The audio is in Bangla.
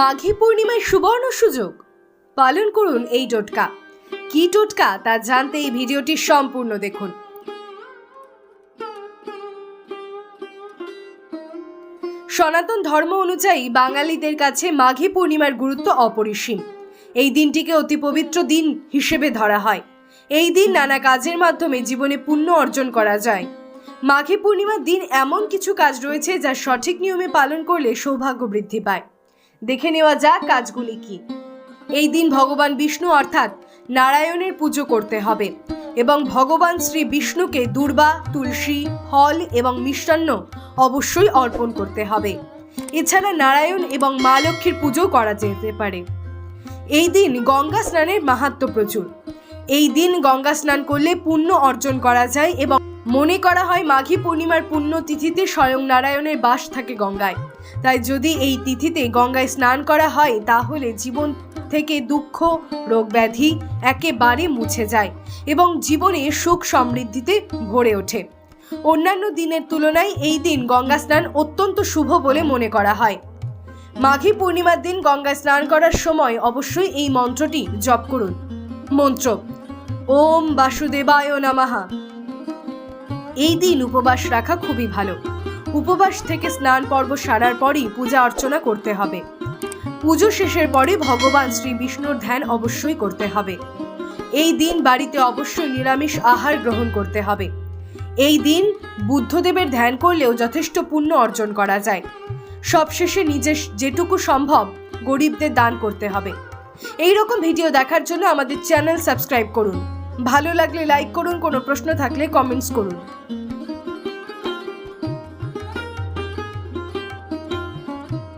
মাঘী পূর্ণিমায় সুবর্ণ সুযোগ। পালন করুন এই টোটকা। কি টোটকা তা জানতে এই ভিডিওটি সম্পূর্ণ দেখুন। সনাতন ধর্ম অনুযায়ী বাঙালিদের কাছে মাঘী পূর্ণিমার গুরুত্ব অপরিসীম। এই দিনটিকে অতি পবিত্র দিন হিসেবে ধরা হয়। এই দিন নানা কাজের মাধ্যমে জীবনে পুণ্য অর্জন করা যায়। মাঘী পূর্ণিমার দিন এমন কিছু কাজ রয়েছে যা সঠিক নিয়মে পালন করলে সৌভাগ্য বৃদ্ধি পায়। দেখে নেওয়া যাক কাজগুলি কি। এই দিন ভগবান বিষ্ণু অর্থাৎ নারায়ণের পুজো করতে হবে এবং ভগবান শ্রী বিষ্ণুকে দুর্বা, তুলসী, ফল এবং মিষ্টান্ন অবশ্যই অর্পণ করতে হবে। এছাড়া নারায়ণ এবং মা লক্ষ্মীর পুজো করা যেতে পারে। এই দিন গঙ্গা স্নানের মাহাত্ম্য প্রচুর। এই দিন গঙ্গা স্নান করলে পুণ্য অর্জন করা যায় এবং মনে করা হয় মাঘী পূর্ণিমার পুণ্য তিথিতে স্বয়ং নারায়ণের বাস থাকে গঙ্গায়। তাই যদি এই তিথিতে গঙ্গায় স্নান করা হয়, তাহলে জীবন থেকে দুঃখ রোগ ব্যাধি একেবারে মুছে যায় এবং জীবনে সুখ সমৃদ্ধিতে ভরে ওঠে। অন্যান্য দিনের তুলনায় এই দিন গঙ্গা স্নান অত্যন্ত শুভ বলে মনে করা হয়। মাঘী পূর্ণিমার দিন গঙ্গায় স্নান করার সময় অবশ্যই এই মন্ত্রটি জপ করুন। মন্ত্র, ওম বাসুদেবায় নমঃ। এই দিন উপবাস রাখা খুবই ভালো। উপবাস থেকে স্নান পর্ব সারার পরই পূজা অর্চনা করতে হবে। পুজো শেষের পরে ভগবান শ্রী বিষ্ণুর ধ্যান অবশ্যই করতে হবে। এই দিন বাড়িতে অবশ্যই নিরামিষ আহার গ্রহণ করতে হবে। এই দিন বুদ্ধদেবের ধ্যান করলেও যথেষ্ট পুণ্য অর্জন করা যায়। সবশেষে নিজের যেটুকু সম্ভব গরিবদের দান করতে হবে। এই রকম ভিডিও দেখার জন্য আমাদের চ্যানেল সাবস্ক্রাইব করুন। ভালো লাগলে লাইক করুন কোনো প্রশ্ন থাকলে কমেন্টস করুন।